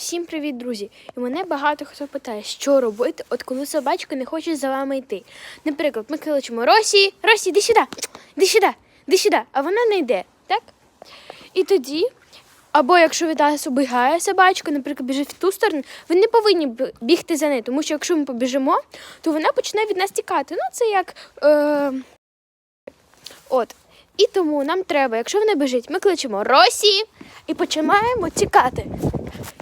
Всім привіт, друзі! І мене багато хто питає, що робити, от коли собачка не хоче за вами йти. Наприклад, ми кличемо Росі, Росі, іди сюди, іди сюди, іди сюди, а вона не йде, так? І тоді, або якщо від нас убігає собачка, наприклад, біжить в ту сторону, ви не повинні бігти за нею, тому що якщо ми побіжимо, то вона почне від нас тікати. Ну, це як. Е... От. І тому нам треба, якщо вона біжить, ми кличемо Росі і починаємо тікати.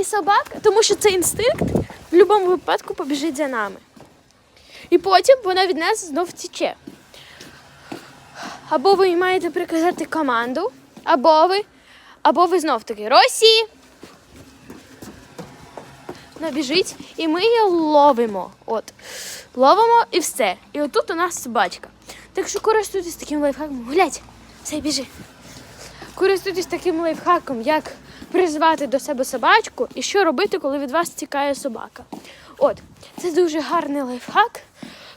І собака, тому що це інстинкт, в будь-якому випадку побіжить за нами. І потім вона від нас знов втіче. Або ви маєте приказати команду, або ви, або ви знов таки Росі. Вона біжить, і ми її ловимо. От. Ловимо і все. І отут у нас собачка. Так що користуйтесь таким лайфхаком. Гулять, все, біжи. Користуйтесь таким лайфхаком, як призвати до себе собачку і що робити, коли від вас тікає собака. От, це дуже гарний лайфхак,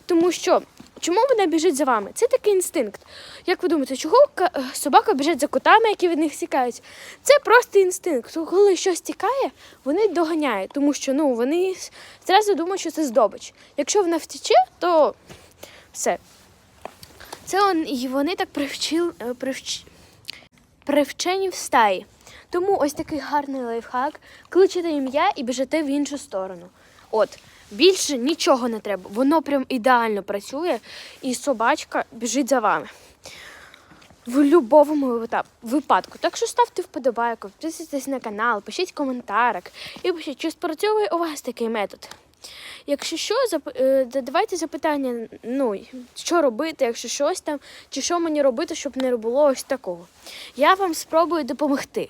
тому що чому вона біжить за вами? Це такий інстинкт. Як ви думаєте, чого е, собака біжить за котами, які від них тікають? Це просто інстинкт. Коли щось тікає, вони доганяють, тому що ну, вони зразу думають, що це здобич. Якщо вона втіче, то все. Це он, і вони так привчили, е, привч, привчені в стаї. Тому ось такий гарний лайфхак. Кличете ім'я і біжите в іншу сторону. От, більше нічого не треба. Воно прям ідеально працює, і собачка біжить за вами. В будь-якому випадку. Так що ставте вподобайку, підписуйтесь на канал, пишіть коментарик і пишіть, чи спрацьовує у вас такий метод. Якщо що, е, задавайте запитання, ну, що робити, якщо щось там, чи що мені робити, щоб не було ось такого. Я вам спробую допомогти.